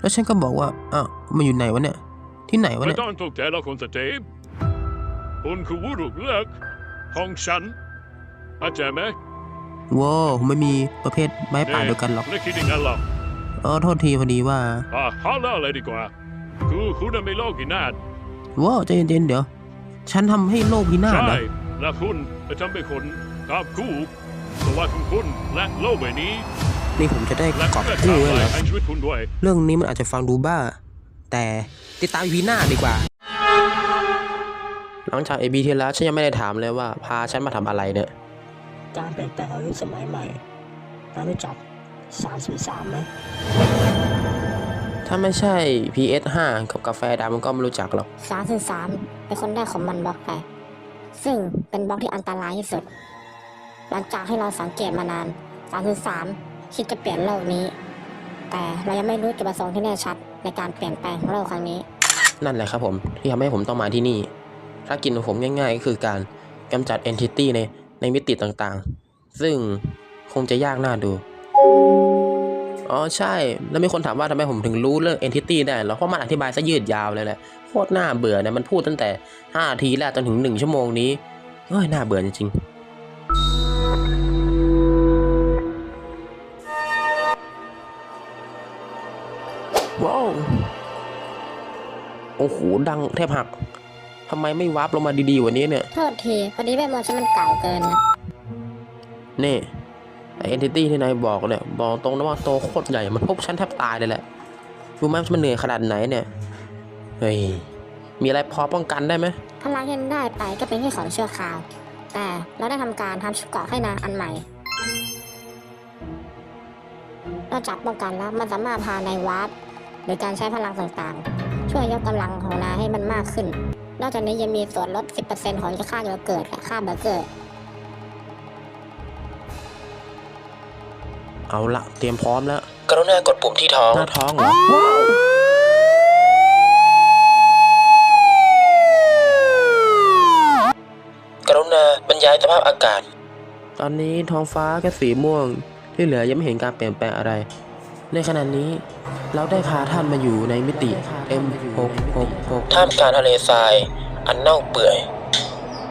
แล้วฉันก็บอกว่าอ้าวมันอยู่ไหนวะเนี่ย ที่ไหนวะไม่เนี่ย ต้องตกใจแล้วคุณสตีฟคุณคือผู้ถูกเลือกของฉันเข้าใจไหมว้าวไม่มีประเภทไม้ป่าเดียวกันหรอกไม่คิดอย่างนั้นหรอกเออโทษทีพอดีว่า อะเขาเล่าเลยดีกว่า คือคุณน่ะไม่โลกกินาศว้าวใจเย็นๆเดี๋ยว ฉันทำให้โลกพินาศใช่นะและคุณจะทำให้คนกับคู่ ตัวว่าของคุณและโลกใบนี้ นี่ผมจะได้และกอบเพื่อกู้ทำไว้เหรลายอทั้งชีวิตคุณด้วย เรื่องนี้มันอาจจะฟังดูบ้า แต่ติดตามอีพีหน้าดีกว่า หลังจากเอพีที่แล้วฉันยังไม่ได้ถามเลยว่าพาฉันมาทำอะไรเนี่ย การเปลี่ยนแปลงของยุคสมัยใหม่เรารู้จัก 303ไหมถ้าไม่ใช่ PS5 กับกาแฟดำก็ไม่รู้จักหรอก 303เป็นคนแรกของมันบล็อกไป ซึ่งเป็นบล็อกที่อันตรายที่สุด หลังจากให้เราสังเกตมานาน303คิดจะเปลี่ยนโลกนี้ แต่เรายังไม่รู้จุดประสงค์ที่แน่ชัดในการเปลี่ยนแปลงโลกครั้งนี้ นั่นแหละครับผมที่ทำให้ผมต้องมาที่นี่ภารกิจของผมง่าย ๆ ก็คือการกำจัด Entity ในในมิติต่างๆ ซึ่งคงจะยากน่าดู อ๋อใช่ แล้วมีคนถามว่าทำไมผมถึงรู้เรื่อง Entity ได้เหรอ เพราะมันอธิบายซะยืดยาวเลยแหละ โคตรน่าเบื่อเนี่ยมันพูดตั้งแต่5นาทีแรกจนถึง 1 ชั่วโมงนี้ เฮ้ย น่าเบื่อจริงๆ โอ้โหดังแทบหักทำไมไม่วาร์ปลงมาดีๆกว่านี้เนี่ย โทษที พอดีเวทมนต์ฉันมันเก่าเกินนะนี่ไอเอนติตี้ที่นายบอกเนี่ย บอกตรงนะว่าโตโคตรใหญ่ มันพบฉันแทบตายเลยแหละรู้ไหมว่ามันเหนื่อยขนาดไหนเนี่ย เฮ้ย มีอะไรพอป้องกันได้ไหมพลังที่ได้ไปก็เป็นแค่ของชั่วคราว แต่เราได้ทำการทำชุดเกราะให้นางอันใหม่นอกจากป้องกันแล้วมันสามารถพานายวับหรือการใช้พลังต่างๆ ช่วยยกกำลังของนายให้มันมากขึ้น นอกจากนี้ยังมีส่วนลด 10%ของค่าโยเกิร์ตและค่าเบอร์เกอร์ เอาละเตรียมพร้อมแล้ว กรุณากดปุ่มที่ท้อง หน้าท้องเหรอกรุณาบรรยายสภาพอากาศ ตอนนี้ท้องฟ้าแค่สีม่วง ที่เหลือยังไม่เห็นการเปลี่ยนแปลงอะไร ในขณะนี้เราได้พาท่านมาอยู่ในมิติ M666 ท่ามกลางทะเลทราย อันเน่าเปื่อย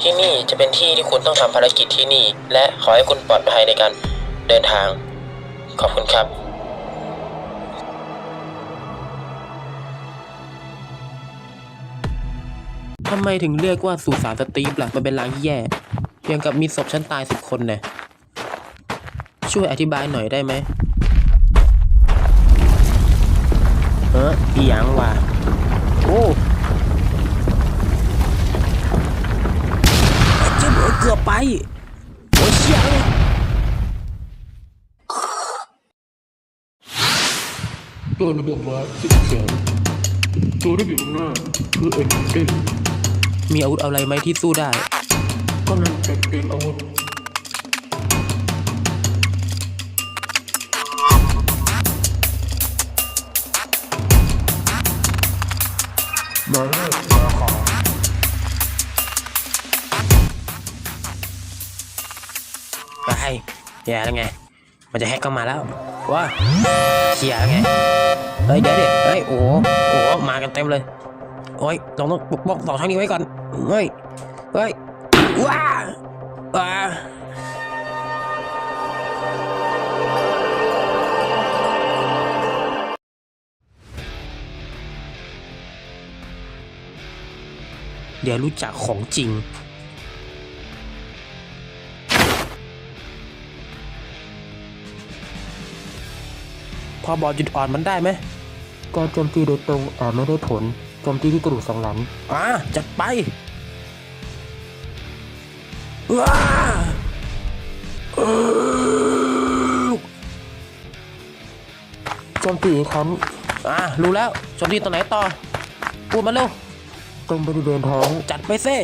ที่นี่จะเป็นที่ที่คุณต้องทำภารกิจที่นี่ และขอให้คุณปลอดภัยในการเดินทาง ขอบคุณครับทำไมถึงเรียกว่าสุสานสตีฟล่ะมันเป็นลางที่แย่ยังกับมีศพฉันตายสิบคนเนี่ยช่วยอธิบายหน่อยได้ไหม เอออีหยังวะโอ้เจ็บเกือบไปโอ้ยเชี่ยเลยตัวระเบียบว่าสิบสองตัวที่อยู่ตรงหน้าคือเอ็นเอ็นมีอาวุธอะไรไหมที่สู้ได้ ก็นั่นเป็นเป็นอาวุธ มาแรกมาขอไปแย่แล้วไง มันจะแฮกเข้ามาแล้วว้าเขี่ยแล้วไง เฮ้ยเดี๋ยวดิเฮ้ยโอ้โหโอ้โหมากันเต็มเลย โอ้ยเราต้องปกป้องสองทางนี้ไว้ก่อน เฮ้ย เฮ้ย ว้าว้า เดี๋ยวรู้จักของจริง พอบอจุดอ่อนมันได้ไหมการโจมตีโดยตรงอาจไม่ได้ผลโจมตีที่กระดูกสันหลังอ่าจัดไปว้าเออโจมตีอีกครั้งอ่ารู้แล้วโจมตีตัวไหนต่อพูดมาเร็ว ตรงบริเวณท้องจัดไปเซ่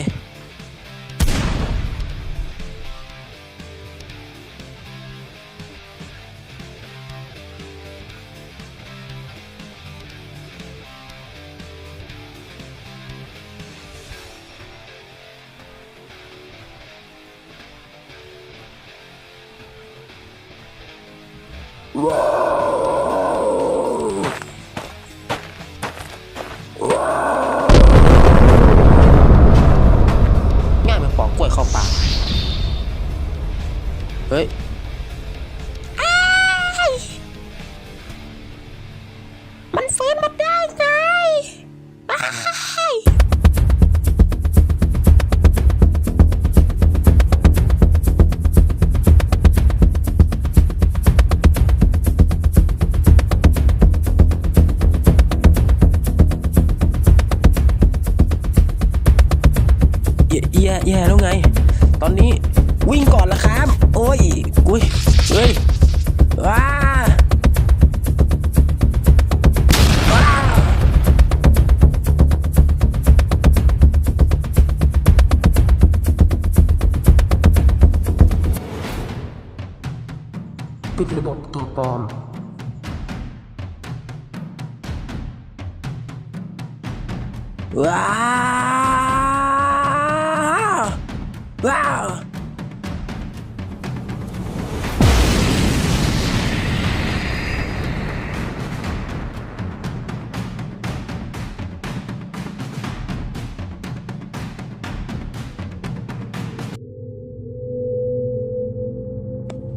ว้าว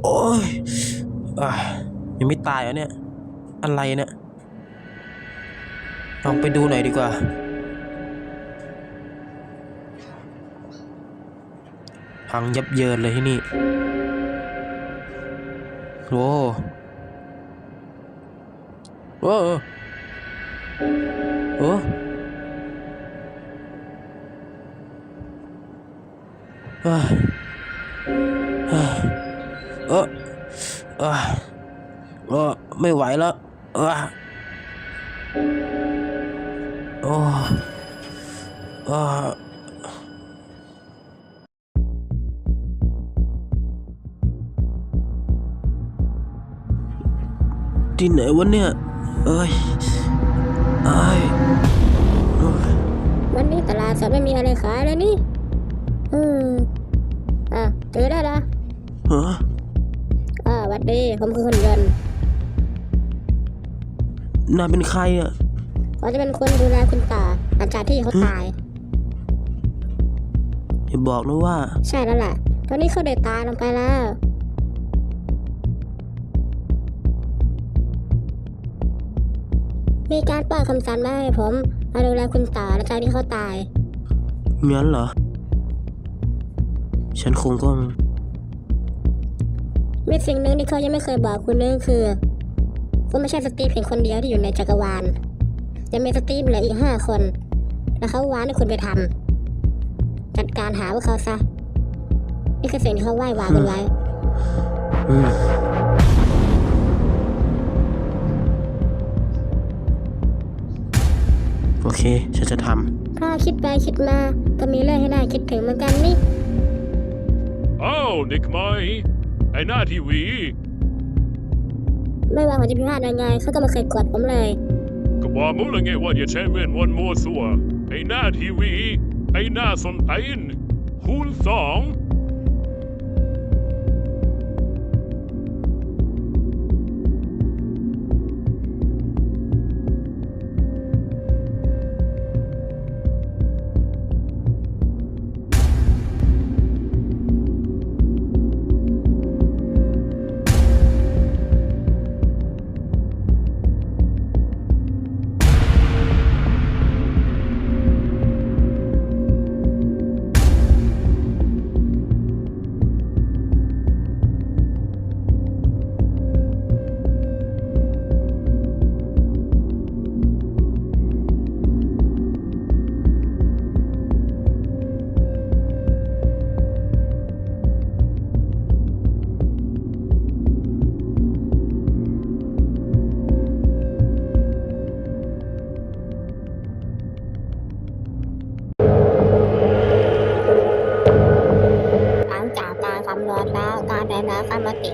โอ้ยอะยังไม่ตายเหรอเนี่ย อะไรเนี่ยลองไปดูหน่อยดีกว่า พังยับเยินเลยที่นี่โว้โว้โอ้เอ้ยเอ้ยเออเออเออไม่ไหวแล้วเออโอ้เออ ที่ไหนวะเนี่ยเอ้ยเอ้ยเอ้ยวันนี้ตลาดสดไม่มีอะไรขายเลยนี่อืมอะเจอได้ละฮะอ่าหวัดดีผมคือคนยนต์นายเป็นใครอะเขาจะเป็นคนดูแลคุณตาหลังจากที่เขาตายอย่าบอกนะว่า ใช่แล้วแหละตอนนี้เขาได้ตายลงไปแล้ว มีการปล่อยคำสั่งมาให้ผมมาดูแลคุณตาหลังจากที่เขาตาย งั้นเหรอ ฉันคงต้อง มีสิ่งหนึ่งที่เขายังไม่เคยบอกคุณนั่นคือ คุณไม่ใช่สตีฟเพียงคนเดียวที่อยู่ในจักรวาลยังมีสตีฟเหลืออีกห้าคน และเขาวานให้คุณไปทำจัดการหาพวกเขาซะ นี่คือสิ่งที่เขาไหว้วานคุณไว้ อืม โอเค ฉันจะทถ้าคิดไปคิดมาก็มีเรื่องให้น่าคิดถึงเหมือนกันนี่อ้าวนิกไหมไอ้หน้าทีวี ไม่ว่าผมจะพิพาทยังไงเขาก็ไม่เคยกดผมเลย ก็บอกมึงและไงว่าอย่าใช้เวทมนต์มั่วซั่วไอ้หน้าทีวี ไอ้หน้าสนไอนคูณสอง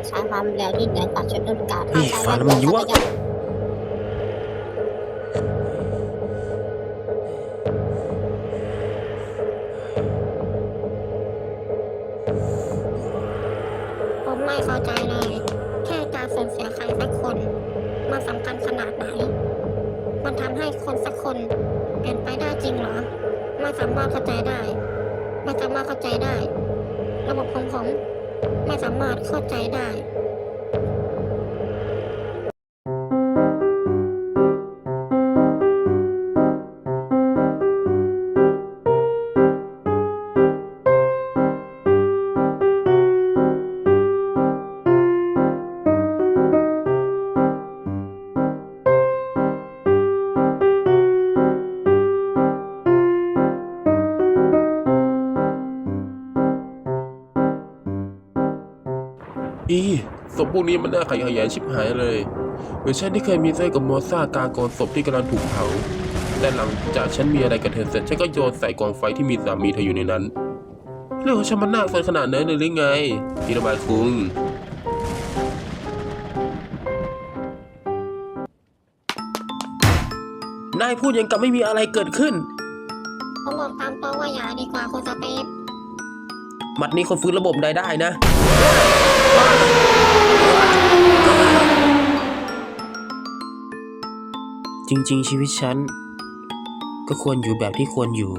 ใช้ความเร็วที่เหนือกว่าชุดรุ่นเก่าำนี่ฟังแล้วมันยั่วผมไม่เข้าใจเลย แค่การสูญเสียใครสักคน มันสำคัญขนาดไหน มันทำให้คนสักคนเปลี่ยนไปได้จริงเหรอ ไม่สามารถเข้าใจได้ ไม่สามารถเข้าใจได้ ระบบของผม ไม่สามารถเข้าใจได้ วกนี้มันน่าขยะแยะชิบหายเลย เวอร์ชันที่เคยมีเซกับมอซ่ากากรศพที่กำลังถูกเผาแต่หลังจากฉันมีอะไรกับเธอเสร็จฉันก็โยนใส่กองไฟที่มีสามีเธออยู่ในนั้น เรื่องของฉันมันน่าสนขนาดนั้นเลยหรือไงที่รนบายคุงนายพูดยังกับไม่มีอะไรเกิดขึ้น ผมบอกตามตรงว่าอย่าดีกว่าคนสเตปมัดนี้คนฟื้นระบบใดได้นะ จริงๆ ชีวิตฉัน ก็ควรอยู่แบบที่ควรอยู่